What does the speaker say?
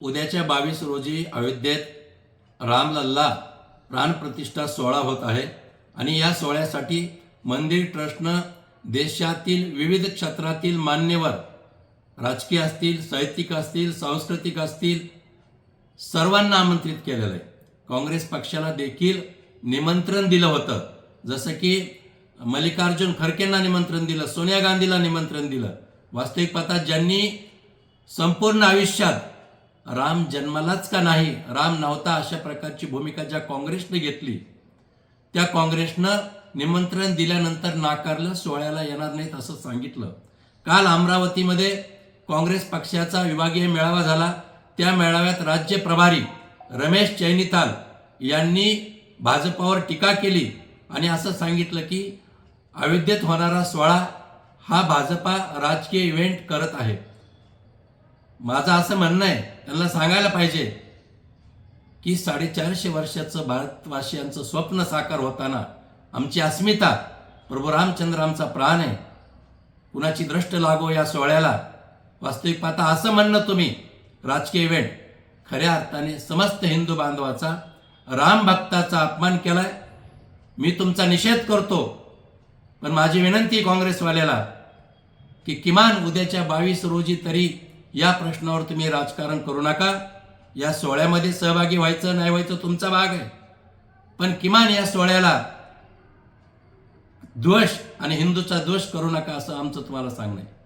उद्याच्या बावीस रोजी अयोध्येत रामलल्ला प्राणप्रतिष्ठा सोहळा होत आहे. आणि या सोहळ्यासाठी मंदिर ट्रस्टनं देशातील विविध क्षेत्रातील मान्यवर राजकीय असतील साहित्यिक असतील सांस्कृतिक असतील सर्वांना आमंत्रित केलेलं आहे. काँग्रेस पक्षाला देखील निमंत्रण दिलं होतं. जसं की मल्लिकार्जुन खडकेंना निमंत्रण दिलं सोनिया गांधीला निमंत्रण दिलं. वास्तविक पाहता ज्यांनी संपूर्ण आयुष्यात राम जन्मालाच का नाही? राम नव्हता अशा प्रकारची भूमिका ज्या काँग्रेसने घेतली. त्या काँग्रेसनं निमंत्रण दिल्यानंतर नाकारलं सोहळ्याला येणार नाहीत असं सांगितलं. काल अमरावतीमध्ये काँग्रेस पक्षाचा विभागीय मेळावा झाला. त्या मेळाव्यात राज्य प्रभारी रमेश चैनिताल यांनी भाजपावर टीका केली आणि असं सांगितलं की अयोध्येत होणारा सोहळा हा भाजपा राजकीय इव्हेंट करत आहे. माझं असं म्हणणं आहे त्यांना सांगायला पाहिजे की साडेचारशे वर्षाचं भारतवासियांचं स्वप्न साकार होताना आमची अस्मिता प्रभू रामचंद्र आमचा प्राण आहे. कुणाची दृष्ट लागो या सोहळ्याला? वास्तविक पाहता असं म्हणणं तुम्ही राजकीय इव्हेंट खऱ्या अर्थाने समस्त हिंदू बांधवाचा राम भक्ताचा अपमान केलाय. मी तुमचा निषेध करतो पण माझी विनंती काँग्रेसवाल्याला की किमान उद्याच्या बावीस रोजी तरी या प्रश्नावर तुम्ही राजकारण करू नका. या सोहळ्यामध्ये सहभागी व्हायचं नाही व्हायचं तुमचा भाग आहे. पण किमान या सोहळ्याला द्वेष आणि हिंदूचा द्वेष करू नका असं आमचं तुम्हाला सांगणं आहे.